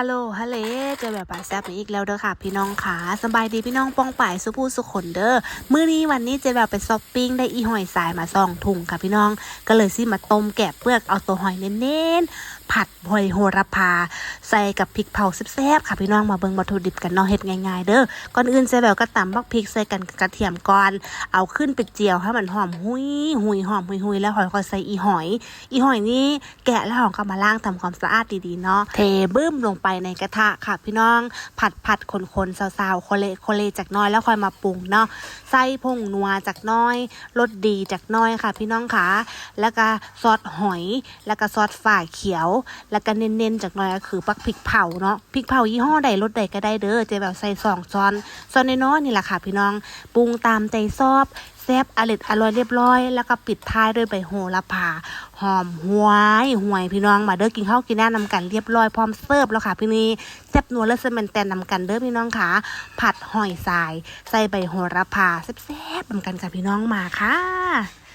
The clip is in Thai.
ฮัลโหลฮัลเลเจอแบบปลาแซบอีกแล้วเด้อค่ะ พี่น้องขาสบายดีพี่น้องป้องป่ายสุภูสุขนเด้อมื้อนี้วันนี้เจแบบไปช้อปปิ้งได้อีหอยสายมาซองถุงค่ะพี่น้อง ก็เลยซิมาต้มแกะเปลือกเอาตัวหอยเน้นๆผัดหอยโหระพา ใส่กับพริกเผาแซ่บๆค่ะพี่น้องมาเบิ่งวัตถุดิบกันเนาะเฮ็ดง่ายๆเด้อก่อนอื่นเจแบบก็ตำบักพริกใส่กันกระเทียมก่อน เอาขึ้นไปเจียวให้มันหอมหุยหุยหอมหุยหุยแล้วหอยก็ใส่อีหอย อีหอยนี่แกะแล้วหอมก็มาล้างทำความสะอาดดีๆเนาะเทบึ้มลงไปในกระทะค่ะพี่น้อง ผัดผัดคนๆซาวๆโคเลโคเลจากน้อยแล้วค่อยมาปรุงเนาะใส่ผงนัวจากน้อยรสดีจากน้อยค่ะ พี่น้องค่ะแล้วก็ซอสหอย แล้วก็ซอสฝ่าเขียวแล้วก็เน้นๆจากหน้อยก็คือปักพริกเผาเนาะพริกเผายี่ห้อใดรสใดก็ได้เด้อเจะแบบใส่สองช้อนช้อนน้อยๆนี่แหละค่ะพี่น้องปรุงตามใจชอบแซ่บอร่อยอร่อยเรียบร้อย แล้วก็ปิดท้ายด้วยใบโหระพาหอมหวยหวยพี่น้องมาเด้อกินข้าวกินน้านำกันเรียบร้อยพร้อมเสิร์ฟแล้วค่ะพี่นี่แซ่บนัวและเซมันแตนนำกันเด้อพี่น้องค่ะ ผัดหอยสาย ใส่ใบโหระพาแซ่บๆนำกันค่ะพี่น้องมาค่ะ